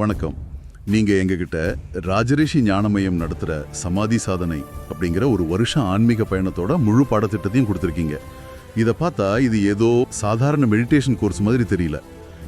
வணக்கம். நீங்கள் எங்ககிட்ட ராஜரிஷி ஞானமயம் நடத்துகிற சமாதி சாதனை அப்படிங்கிற ஒரு வருஷம் ஆன்மீக பயணத்தோட முழு பாடத்திட்டத்தையும் கொடுத்துருக்கீங்க. இதை பார்த்தா இது ஏதோ சாதாரண மெடிடேஷன் கோர்ஸ் மாதிரி தெரியல.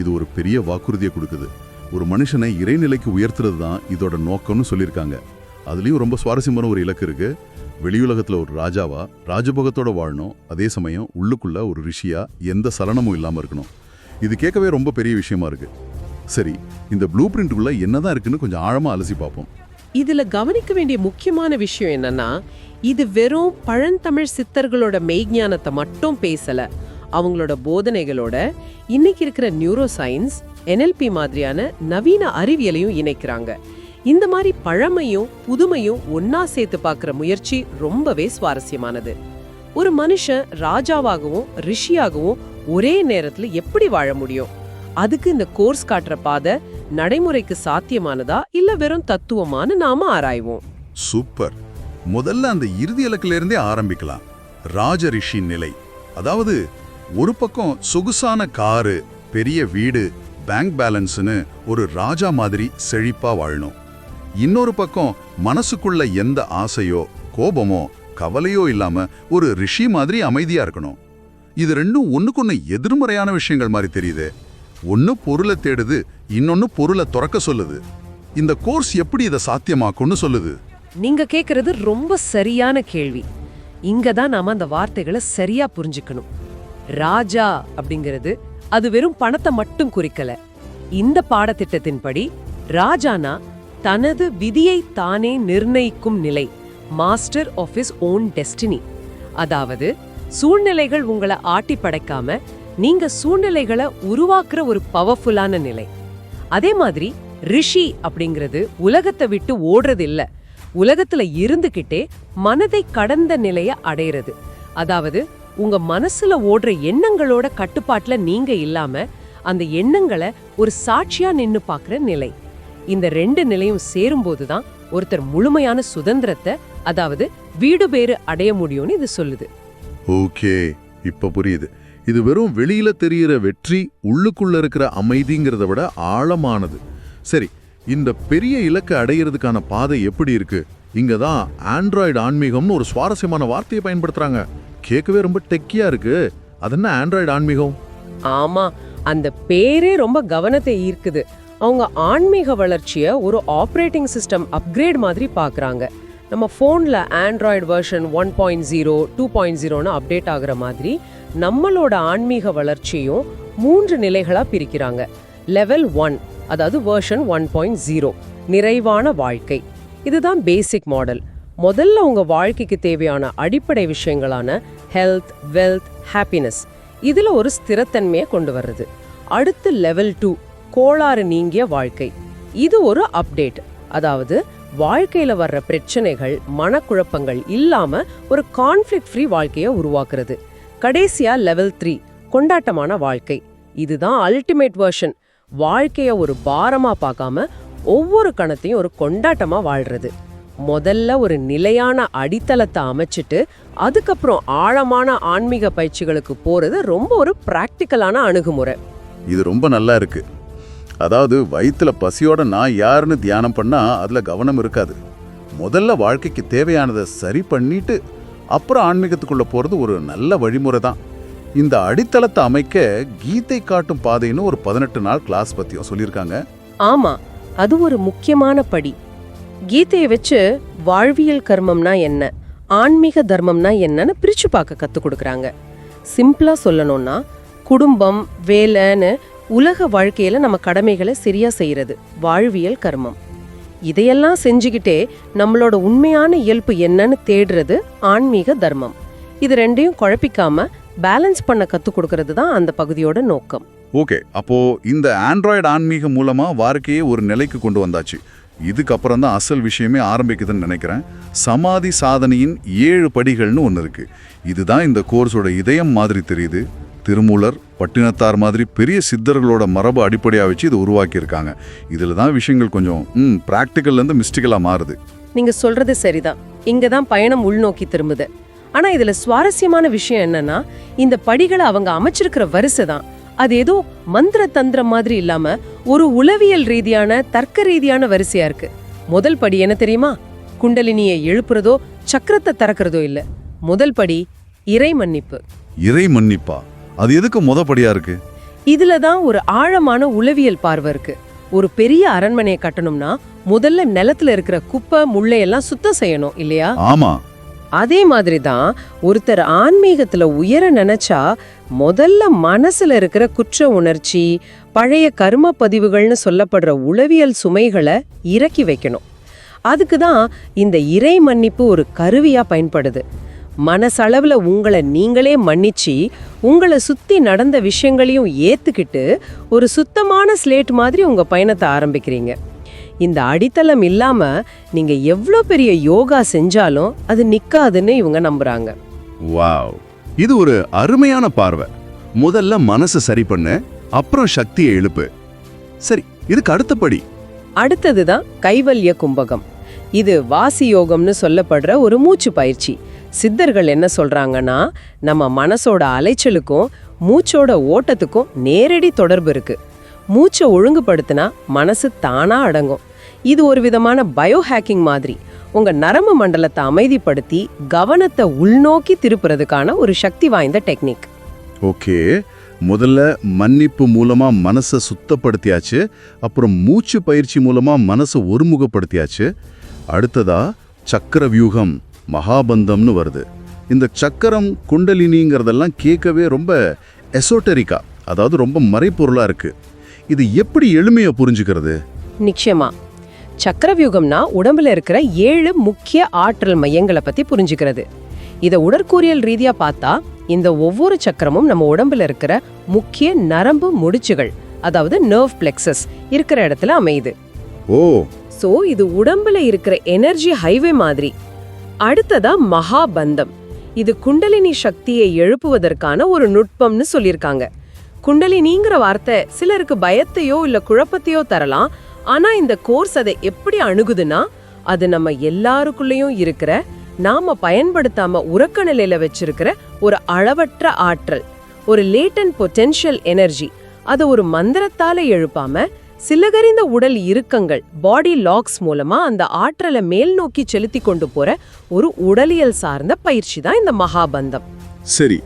இது ஒரு பெரிய வாக்குறுதியை கொடுக்குது. ஒரு மனுஷனை இறைநிலைக்கு உயர்த்துறது தான் இதோட நோக்கம்னு சொல்லியிருக்காங்க. அதுலேயும் ரொம்ப சுவாரஸ்யமான ஒரு இலக்கு இருக்கு. வெளியுலகத்தில் ஒரு ராஜாவா ராஜபோகத்தோட வாழணும் அதே சமயம் உள்ளுக்குள்ள ஒரு ரிஷியா எந்த சலனமும் இல்லாமல் இருக்கணும். இது கேட்கவே ரொம்ப பெரிய விஷயமா இருக்குது சரி இந்த ப்ளூ பிரிண்ட்டுக்குள்ள என்னதான் இருக்குன்னு கொஞ்சம் ஆழமா அலசி பார்ப்போம். இதுல கவனிக்க வேண்டிய முக்கியமான விஷயம் என்னன்னா இது வெறும் பழந்தமிழ் சித்தர்களோட மெய்ஞானத்தை மட்டும் பேசல. அவங்களோட போதனைகளோட இன்னைக்கு இருக்கிற நியூரோ சயின்ஸ் என்எல்பி மாதிரியான நவீன அறிவியலையும் இணைக்கிறாங்க. இந்த மாதிரி பழமையும் புதுமையும் ஒன்னா சேர்த்து பார்க்குற முயற்சி ரொம்பவே சுவாரஸ்யமானது. ஒரு மனுஷன் ராஜாவாகவும் ரிஷியாகவும் ஒரே நேரத்துல எப்படி வாழ முடியும்? அதுக்கு இந்த கோர்ஸ் காட்டுற பாதை நடைமுறைக்கு சாத்தியமானதா இல்ல வெறும் தத்துவமானு நாம ஆராய்வோம்? சூப்பர். முதல்ல அந்த இறுதி இலக்குல இருந்தே ஆரம்பிக்கலாம். ராஜரிஷி நிலை. அதாவது ஒரு பக்கம் சொகுசான காரு பெரிய வீடு பேங்க் பேலன்ஸ்னு ஒரு ராஜா மாதிரி செழிப்பா வாழணும். இன்னொரு பக்கம் மனசுக்குள்ள எந்த ஆசையோ கோபமோ கவலையோ இல்லாம ஒரு ரிஷி மாதிரி அமைதியா இருக்கணும். இது ரெண்டும் ஒண்ணுக்கொன்னு எதிர்மறையான விஷயங்கள் மாதிரி தெரியுது. ஒன்று பொருளை தேடுது இன்னொன்று பொருளை துறக்க சொல்லுது. இந்த கோர்ஸ் எப்படி இதை சாத்தியமாக்கும்னு சொல்லுது? நீங்க கேட்கறது ரொம்ப சரியான கேள்வி. இங்க தான் நாம அந்த வார்த்தைகளை சரியா புரிஞ்சுக்கணும். ராஜா அப்படிங்கிறது அது வெறும் பணத்தை மட்டும் குறிக்கல. இந்த பாடத்திட்டத்தின்படி ராஜானா தனது விதியை தானே நிர்ணயிக்கும் நிலை master of his own destiny அதாவது சூழ்நிலைகள் உங்களை ஆட்டி படைக்காம நீங்க சூழ்நிலைகளை உருவாக்குற ஒரு பவர்ஃபுல்லான நிலை. அதே மாதிரி ரிஷி அப்படிங்கிறது உலகத்தை விட்டு ஓடுறது இல்ல உலகத்துல இருந்துகிட்டே மனதை கடந்த நிலைய அடையிறது. அதாவது உங்க மனசுல ஓடுற எண்ணங்களோட கட்டுப்பாட்டுல நீங்க இல்லாம அந்த எண்ணங்களை ஒரு சாட்சியா நின்னு பாக்குற நிலை. இந்த ரெண்டு நிலையும் சேரும்போது தான் ஒருத்தர் முழுமையான சுதந்திரத்தை அதாவது வீடு பேறு அடைய முடியும்னு இது சொல்லுது. ஓகே இப்ப புரியுது. இது வெறும் வெளியில தெரியிற வெற்றி உள்ளுக்குள்ள இருக்கிற அமைதிங்கிறத விட ஆழமானது. சரி இந்த பெரிய இலக்கை அடையிறதுக்கான பாதை எப்படி இருக்கு? இங்க தான் ஆண்ட்ராய்டு ஆன்மீகம்னு ஒரு சுவாரஸ்யமான வார்த்தையை பயன்படுத்துறாங்க. கேட்கவே ரொம்ப டெக்கியா இருக்கு. அது என்ன ஆண்ட்ராய்டு ஆன்மீகம்? ஆமா அந்த பேரே ரொம்ப கவனத்தை ஈர்க்குது. அவங்க ஆன்மீக வளர்ச்சியை ஒரு ஆப்ரேட்டிங் சிஸ்டம் அப்கிரேட் மாதிரி பார்க்குறாங்க நம்ம ஃபோனில் Android version one point zero two point ஜீரோன்னு அப்டேட் ஆகிற மாதிரி நம்மளோட ஆன்மீக வளர்ச்சியும் மூன்று நிலைகளாக பிரிக்கிறாங்க. லெவல் ஒன் அதாவது வேர்ஷன் ஒன் பாயிண்ட் ஜீரோ நிறைவான வாழ்க்கை. இதுதான் பேசிக் மாடல் முதல்ல உங்கள் வாழ்க்கைக்கு தேவையான அடிப்படை விஷயங்களான ஹெல்த் வெல்த் ஹாப்பினஸ் இதில் ஒரு ஸ்திரத்தன்மையை கொண்டு வர்றது. அடுத்து லெவல் டூ கோளாறு நீங்கிய வாழ்க்கை. இது ஒரு அப்டேட் அதாவது வாழ்க்கையில வர்ற பிரச்சனைகள் மனக்குழப்பங்கள் இல்லாம ஒரு கான்ஃப்ளிக் ஃப்ரீ வாழ்க்கையை உருவாக்குறது. கடைசியா லெவல் த்ரீ கொண்டாட்டமான வாழ்க்கை. இதுதான் அல்டிமேட் வெர்ஷன் வாழ்க்கைய ஒரு பாரமா பார்க்காம ஒவ்வொரு கணத்தையும் ஒரு கொண்டாட்டமா வாழ்றது. முதல்ல ஒரு நிலையான அடித்தளத்தை அமைச்சிட்டு அதுக்கப்புறம் ஆழமான ஆன்மீக பயிற்சிகளுக்கு போறது ரொம்ப ஒரு பிராக்டிக்கலான அணுகுமுறை. இது ரொம்ப நல்லா இருக்கு. அதாவது வயிற்றில் பசியோட நான் யாருன்னு தியானம் பண்ணால் அதில் கவனம் இருக்காது. முதல்ல வாழ்க்கைக்கு தேவையானதை சரி பண்ணிட்டு அப்புறம் ஆன்மீகத்துக்குள்ளே போகிறது ஒரு நல்ல வழிமுறை தான் இந்த அடித்தளத்தை அமைக்க கீதை காட்டும் பாதைன்னு ஒரு பதினெட்டு நாள் கிளாஸ் பற்றியும் சொல்லியிருக்காங்க. ஆமாம் அது ஒரு முக்கியமான படி. கீதையை வச்சு வாழ்வியல் கர்மம்னா என்ன ஆன்மீக தர்மம்னா என்னன்னு பிரிச்சு பார்க்க கற்றுக் கொடுக்குறாங்க. சிம்பிளாக சொல்லணும்னா குடும்பம் வேலைன்னு உலக வாழ்க்கையில நம்ம கடமைகளை சரியா செய்யறது. வாழ்வியல் கர்மம். இதையெல்லாம் செஞ்சுக்கிட்டே நம்மளோட உண்மையான இயல்பு என்னன்னு தேடுறது ஆன்மீக தர்மம். இது ரெண்டையும் குழப்பிக்காம பேலன்ஸ் பண்ண கத்து கொடுக்கறது தான் அந்த பகுதியோட நோக்கம். ஓகே அப்போ இந்த ஆண்ட்ராய்டு ஆன்மீகம் மூலமா வாழ்க்கையை ஒரு நிலைக்கு கொண்டு வந்தாச்சு. இதுக்கப்புறம் தான் அசல் விஷயமே ஆரம்பிக்குதுன்னு நினைக்கிறேன். சமாதி சாதனையின் ஏழு படிகள்னு ஒன்று இருக்கு. இதுதான் இந்த கோர்ஸோட இதயம் மாதிரி தெரியுது. திருமூலர் பட்டினத்தார் மாதிரி பெரிய சித்தர்களோட மரபு அடிப்படையாக வச்சு இது உருவாக்கியிருக்காங்க. இதில் தான் விஷயங்கள் கொஞ்சம் ம் ப்ராக்டிக்கல்லேருந்து மிஸ்டிக்கலாக மாறுது. நீங்க சொல்றது சரிதான். இங்க தான் பயணம் உள்நோக்கி திரும்புது. ஆனா இதுல சுவாரஸ்யமான விஷயம் என்னன்னா இந்த படிகளை அவங்க அமைச்சிருக்கிற வரிசை தான். அது ஏதோ மந்திர தந்திரம் மாதிரி இல்லாம ஒரு உளவியல் ரீதியான தர்க்க ரீதியான வரிசையா இருக்கு. முதல் படி என்ன தெரியுமா? குண்டலினியை எழுப்புறதோ சக்கரத்தை திறக்கிறதோ இல்ல. முதல் படி இறை மன்னிப்பு. இறை மன்னிப்பா? அது எதுக்கு முதப்படியா இருக்கு? இதுல தான் ஒரு ஆழமான உளவியல் பார்வை இருக்கு. ஒரு பெரிய அரண்மனையை கட்டணும்னா முதல்ல நிலத்துல இருக்கிற குப்பை முள்ளையெல்லாம் சுத்தம் செய்யணும் இல்லையா? ஆமா. அதே மாதிரி தான் ஒருத்தர் ஆன்மீகத்துல உயர நினைச்சா முதல்ல மனசுல இருக்கிற குற்ற உணர்ச்சி பழைய கர்ம பதிவுகள்னு சொல்லப்படுற உளவியல் சுமைகளை இறக்கி வைக்கணும். அதுக்கு தான் இந்த இறை மன்னிப்பு ஒரு கருவியா பயன்படுது. மனசளவுல உங்களை நீங்களே மன்னிச்சு உங்களை சுத்தி நடந்த விஷயங்களையும் ஏத்துக்கிட்டு ஒரு சுத்தமான ஸ்லேட் மாதிரி உங்க பயணத்தை ஆரம்பிக்கிறீங்க. இந்த அடித்தளம் இல்லாம நீங்க எவ்வளோ பெரிய யோகா செஞ்சாலும் அது நிக்காதுன்னு இவங்க நம்புறாங்க. வாவ். இது ஒரு அருமையான பார்வை. முதல்ல மனசு சரி பண்ணு அப்புறம் சக்தியை எழுப்பு. சரி இதுக்கு அடுத்தபடி? அடுத்ததுதான் கைவல்ய கும்பகம். இது வாசி யோகம்னு சொல்லப்படுற ஒரு மூச்சு பயிற்சி. சித்தர்கள் என்ன சொல்றாங்கன்னா நம்ம மனசோட அலைச்சலுக்கும் மூச்சோட ஓட்டத்துக்கும் நேரடி தொடர்பு இருக்கு. மூச்சை ஒழுங்குபடுத்தினா மனசு தானா அடங்கும். இது ஒரு விதமான பயோஹேக்கிங் மாதிரி. உங்க நரம்பு மண்டலத்தை அமைதிப்படுத்தி கவனத்தை உள்நோக்கி திருப்புறதுக்கான ஒரு சக்தி வாய்ந்த டெக்னிக். ஓகே. முதல்ல மன்னிப்பு மூலமா மனசை சுத்தப்படுத்தியாச்சு அப்புறம் மூச்சு பயிற்சி மூலமா மனசை ஒருமுகப்படுத்தியாச்சு. அடுத்ததா சக்கர வியூகம் மகாபந்தம்னு வருது. இந்த சக்கரம் குண்டலினிங்கிறதெல்லாம் கேட்கவே ரொம்ப எசோட்டரிக்கா அதாவது ரொம்ப மறைப்பொருளா இருக்கு. இது எப்படி எளிமையா புரிஞ்சுக்கிறது? நிச்சயமா. சக்கரவியூகம்னா உடம்புல இருக்கிற ஏழு முக்கிய ஆற்றல் மையங்களை பத்தி புரிஞ்சுக்கிறது. இத உடற்கூறியல் ரீதியா பார்த்தா இந்த ஒவ்வொரு சக்கரமும் நம்ம உடம்புல இருக்கிற முக்கிய நரம்பு முடிச்சுகள் அதாவது நர்வ் பிளெக்சஸ் இருக்கிற இடத்துல அமையுது. ஓ. சோ இது உடம்புல இருக்கிற எனர்ஜி ஹைவே மாதிரி அடுத்ததா மகாபந்தம். இது குண்டலினி சக்தியை எழுப்புவதற்கான ஒரு நுட்பம்னு சொல்லியிருக்காங்க. குண்டலினிங்கிற வார்த்தை சிலருக்கு பயத்தையோ இல்ல குழப்பத்தையோ தரலாம். ஆனா இந்த கோர்ஸ் அதை எப்படி அணுகுதுன்னா அது நம்ம எல்லாருக்குள்ளேயும் இருக்கிற நாம பயன்படுத்தாம உறக்க நிலையில வச்சிருக்கிற ஒரு அளவற்ற ஆற்றல் ஒரு லேட்டன் பொட்டென்ஷியல் எனர்ஜி அதை ஒரு மந்திரத்தால எழுப்பாம சிலகறிந்த உடல் இறுக்கங்கள் பாடி லாக்ஸ் மூலமா அந்த ஆற்றலை மேல் நோக்கி செலுத்தி கொண்டு போற ஒரு உடலியல் சார்ந்த பயிற்சி தான் இந்த மகாபந்தம். சரி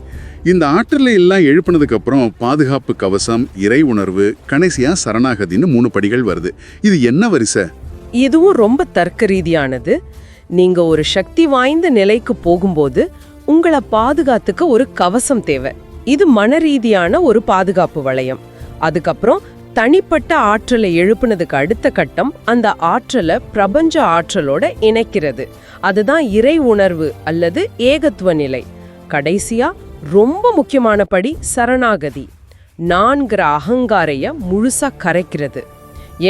இந்த ஆற்றலை எல்லாம் எழுப்பினதுக்கு அப்புறம் பாதுகாப்பு கவசம் இறை உணர்வு கடைசியா சரணாகதின்னு மூணு படிகள் வருது. இது என்ன வரிசை? இதுவும் ரொம்ப தர்க்க ரீதியானது. நீங்க ஒரு சக்தி வாய்ந்த நிலைக்கு போகும்போது உங்களை பாதுகாத்துக்க ஒரு கவசம் தேவை. இது மன ரீதியான ஒரு பாதுகாப்பு வளையம். அதுக்கப்புறம் தனிப்பட்ட ஆற்றலை எழுப்புனதுக்கு அடுத்த கட்டம் அந்த ஆற்றலை பிரபஞ்ச ஆற்றலோட இணைக்கிறது. அதுதான் இறை உணர்வு அல்லது ஏகத்துவ நிலை. கடைசியா ரொம்ப முக்கியமான படி சரணாகதி. நான்கிற அகங்காரைய முழுசா கரைக்கிறது.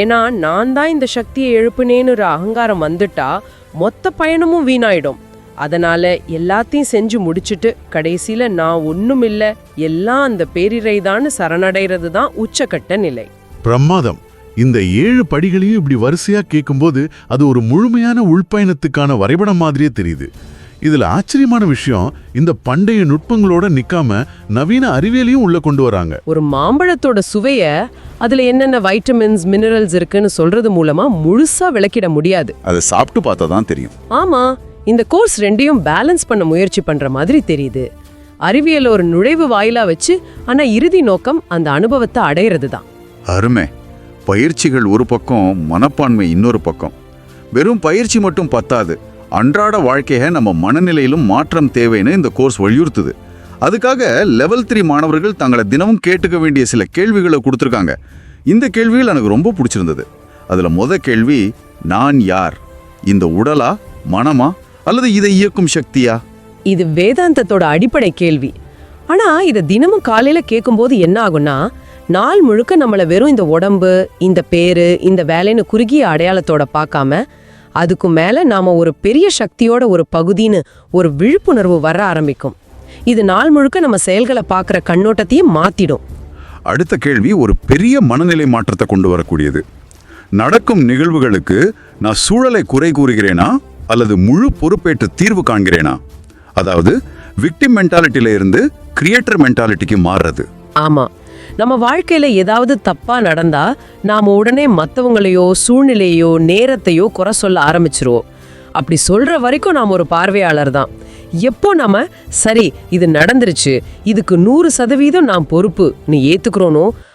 ஏன்னா நான் தான் இந்த சக்தியை எழுப்புனேன்னு ஒரு அகங்காரம் வந்துட்டா மொத்த பயணமும் வீணாயிடும். அதனால எல்லாத்தையும் செஞ்சு முடிச்சிட்டு கடைசியில நான் ஒன்றும் இல்லை எல்லாம் அந்த பேரிரைதான்னு சரணடைறது தான் உச்சக்கட்ட நிலை. பிரமாதம். இந்த ஏழு படிகளையும் இப்படி வரிசையா கேட்கும்போது அது ஒரு முழுமையான உள்பயணத்துக்கான வரைபடம் மாதிரியே தெரியுது. இதுல ஆச்சரியமான விஷயம் இந்த பண்டைய நுட்பங்களோட நிக்காம நவீன அறிவியலையும் உள்ள கொண்டு வராங்க. ஒரு மாம்பழத்தோட சுவைய அதுல என்னென்ன வைட்டமின்ஸ் மினரல்ஸ் இருக்குன்னு சொல்றது மூலமா முழுசா விளக்கிட முடியாது. அதை சாப்பிட்டு பார்த்தா தான் தெரியும். ஆமா இந்த கோர்ஸ் ரெண்டையும் பேலன்ஸ் பண்ண முயற்சி பண்ற மாதிரி தெரியுது. அறிவியல் ஒரு நுழைவு வாயிலா வச்சு ஆனா இறுதி நோக்கம் அந்த அனுபவத்தை அடையிறது தான் அருமை. பயிற்சிகள் ஒரு பக்கம் மனப்பான்மை இன்னொரு பக்கம். வெறும் பயிற்சி மட்டும் பத்தாது. அன்றாட வாழ்க்கையை நம்ம மனநிலையிலும் மாற்றம் தேவைன்னு இந்த கோர்ஸ் வலியுறுத்துது. அதுக்காக லெவல் த்ரீ மாணவர்கள் தங்களை தினமும் கேட்டுக்க வேண்டிய சில கேள்விகளை கொடுத்துருக்காங்க. இந்த கேள்விகள் எனக்கு ரொம்ப பிடிச்சிருந்தது. அதில் முத கேள்வி நான் யார்? இந்த உடலா மனமா அல்லது இதை இயக்கும் சக்தியா? இது வேதாந்தத்தோட அடிப்படை கேள்வி. ஆனா இதை தினமும் காலையில கேட்கும்போது என்ன ஆகும்னா நாள் முழுக்க நம்மள வெறும் இந்த உடம்பு இந்த பேரு இந்த வேலைன்னு குறுகிய அடையாளத்தோட பார்க்காம அதுக்கு மேல நாம ஒரு பெரிய சக்தியோட ஒரு பகுதின்னு ஒரு விழிப்புணர்வு வர ஆரம்பிக்கும். இது நாள் முழுக்க நம்ம செயல்களை பார்க்குற கண்ணோட்டத்தையும் மாத்திடும். அடுத்த கேள்வி ஒரு பெரிய மனநிலை மாற்றத்தை கொண்டு வரக்கூடியது. நடக்கும் நிகழ்வுகளுக்கு நான் சூழலை குறை கூறுகிறேனா? அல்லது முழு பொறுப்பேற்று தீர்வு காண்கிறேனா? அதாவது விக்டிம் மென்டாலிட்டியில இருந்து கிரியேட்டர் மென்டாலிட்டிக்கு மாறுறது. ஆமா. நம்ம வாழ்க்கையில் ஏதாவது தப்பாக நடந்தால் நாம் உடனே மற்றவங்களையோ சூழ்நிலையோ நேரத்தையோ குறை சொல்ல ஆரம்பிச்சிருவோம். அப்படி சொல்கிற வரைக்கும் நாம் ஒரு பார்வையாளர் தான். எப்போ நாம சரி இது நடந்துருச்சு இதுக்கு நூறு சதவீதம் நான் பொறுப்பு நீ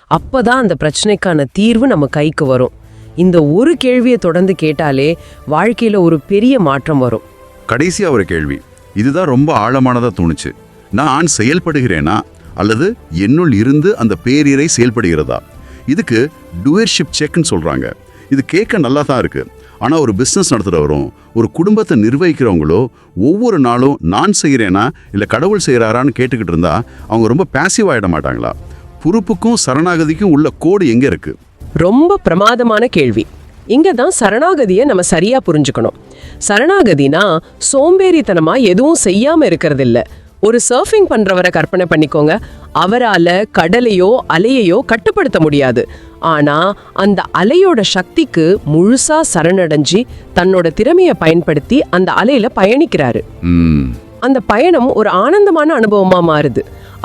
அப்போ தான் அந்த பிரச்சனைக்கான தீர்வு நம்ம கைக்கு வரும். இந்த ஒரு கேள்வியை தொடர்ந்து கேட்டாலே வாழ்க்கையில் ஒரு பெரிய மாற்றம் வரும். கடைசியாக ஒரு கேள்வி. இதுதான் ரொம்ப ஆழமானதாக தோணுச்சு. நான் செயல்படுகிறேனா? அல்லது என்னுள் இருந்து அந்த பேரிரை செயல்படுகிறதா? இதுக்கு டூயர்ஷிப் செக்னு சொல்கிறாங்க இது கேட்க நல்லா தான் இருக்குது ஆனால் ஒரு பிஸ்னஸ் நடத்துகிறவரும் ஒரு குடும்பத்தை நிர்வகிக்கிறவங்களோ ஒவ்வொரு நாளும் நான் செய்கிறேனா இல்லை கடவுள் செய்கிறாரான்னு கேட்டுக்கிட்டு இருந்தா அவங்க ரொம்ப பேசிவ் ஆகிட மாட்டாங்களா? பொறுப்புக்கும் சரணாகதிக்கும் உள்ள கோடு எங்கே இருக்குது ரொம்ப பிரமாதமான கேள்வி. இங்கே தான் சரணாகதியை நம்ம சரியாக புரிஞ்சுக்கணும். சரணாகதினா சோம்பேறித்தனமாக எதுவும் செய்யாமல் இருக்கிறதில்ல. ஒரு சர்ஃபிங் பண்றவரை கற்பனை பண்ணிக்கோங்க. அவரால கடலையோ அலையையோ கட்டுப்படுத்த முடியாது. ஆனா அந்த அலையோட சக்திக்கு முழுசா சரணடைஞ்சு தன்னோட திறமையை பயன்படுத்தி அந்த அலையில பயணிக்கிறாரு. அந்த பயணம் ஒரு ஆனந்தமான அனுபவமா மாறுது.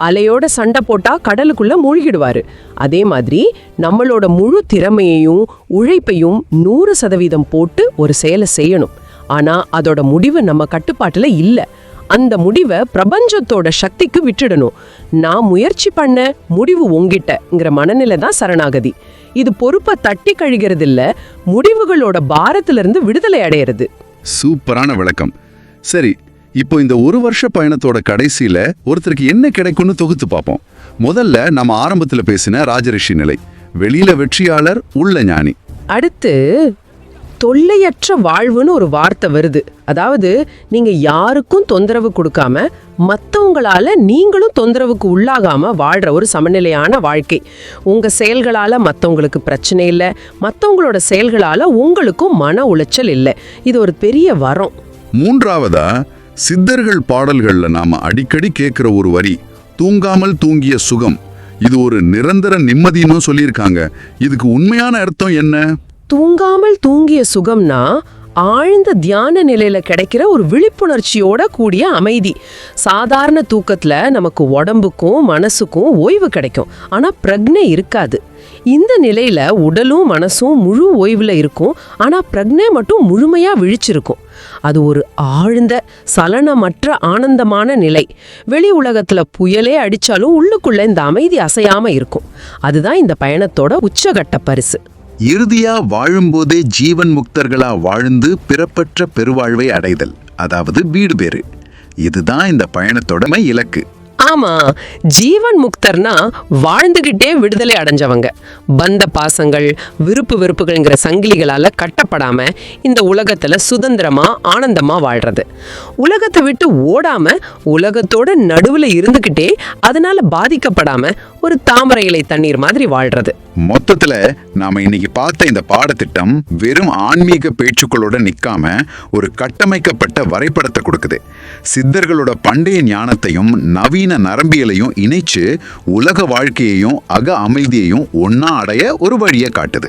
அலையோட சண்டை போட்டா கடலுக்குள்ள மூழ்கிடுவாரு. அதே மாதிரி நம்மளோட முழு திறமையையும் உழைப்பையும் நூறு சதவீதம் போட்டு ஒரு செயலை செய்யணும். ஆனா அதோட முடிவு நம்ம கட்டுப்பாட்டுல இல்ல. அந்த முடிவை பிரபஞ்சத்தோட சக்திக்கு விட்டுடணும். நான் முயற்சி பண்ண முடிவு உங்கிட்டங்கிற மனநிலை தான் சரணாகதி. இது பொறுப்பை தட்டி கழிகிறது இல்ல முடிவுகளோட பாரத்திலிருந்து விடுதலை அடையிறது. சூப்பரான விளக்கம். சரி இப்போ இந்த ஒரு வருஷ பயணத்தோட கடைசியில ஒருத்தருக்கு என்ன கிடைக்கும்னு தொகுத்து பார்ப்போம். முதல்ல நம்ம ஆரம்பத்துல பேசின ராஜரிஷி நிலை. வெளியில வெற்றியாளர் உள்ள ஞானி. அடுத்து தொல்லையற்ற வாழ்வுன்னு ஒரு வார்த்தை வருது. அதாவது நீங்க யாருக்கும் தொந்தரவு கொடுக்காம மற்றவங்களால நீங்களும் தொந்தரவுக்கு உள்ளாகாம வாழ்ற ஒரு சமநிலையான வாழ்க்கை. உங்க செயல்களால மற்றவங்களுக்கு பிரச்சனை இல்லை. மற்றவங்களோட செயல்களால உங்களுக்கும் மன உளைச்சல் இல்லை. இது ஒரு பெரிய வரம். மூன்றாவதா சித்தர்கள் பாடல்கள்ல நாம அடிக்கடி கேட்குற ஒரு வரி தூங்காமல் தூங்கிய சுகம். இது ஒரு நிரந்தர நிம்மதின்னு சொல்லியிருக்காங்க. இதுக்கு உண்மையான அர்த்தம் என்ன? தூங்காமல் தூங்கிய சுகம்னா ஆழ்ந்த தியான நிலையில கிடைக்கிற ஒரு விழிப்புணர்ச்சியோட கூடிய அமைதி. சாதாரண தூக்கத்துல நமக்கு உடம்புக்கும் மனசுக்கும் ஓய்வு கிடைக்கும். ஆனா பிரக்னை இருக்காது. இந்த நிலையில உடலும் மனசும் முழு ஓய்வுல இருக்கும். ஆனா பிரக்னை மட்டும் முழுமையா விழிச்சிருக்கும். அது ஒரு ஆழ்ந்த சலனமற்ற ஆனந்தமான நிலை. வெளி உலகத்துல புயலே அடிச்சாலும் உள்ளுக்குள்ள இந்த அமைதி அசையாம இருக்கும். அதுதான் இந்த பயணத்தோட உச்சகட்ட பரிசு. இறுதியா வாழும்போதே ஜீவன் முக்தர்களா வாழ்ந்து பிறப்பற்ற பெருவாழ்வை அடைதல் அதாவது வீடு பேறு இதுதான் இந்த பயணத்தோடமை இலக்கு. ஆமா ஜீவன் முக்தர்னா வாழ்ந்துகிட்டே விடுதலை அடைஞ்சவங்க. பந்த பாசங்கள் விருப்பு வெறுப்புகள்ங்கிற சங்கிலிகளால் கட்டப்படாம இந்த உலகத்துல சுதந்திரமா ஆனந்தமா வாழ்றது. உலகத்தை விட்டு ஓடாம உலகத்தோட நடுவில் இருந்துகிட்டே அதனால பாதிக்கப்படாம ஒரு தாமரை இலை தண்ணீர் மாதிரி வாழ்றது. மொத்தத்துல நாம இன்னைக்கு பார்த்த இந்த பாடத்திட்டம் வெறும் ஆன்மீக பேச்சுக்களோட நிக்காம ஒரு கட்டமைக்கப்பட்ட வரைபடத்தை கொடுக்குது. சித்தர்களோட பண்டைய ஞானத்தையும் நவீன நவீன நரம்பியலையும் இணைச்சு உலக வாழ்க்கையையும் அக அமைதியையும் ஒன்னா அடைய ஒரு வழியை காட்டுது.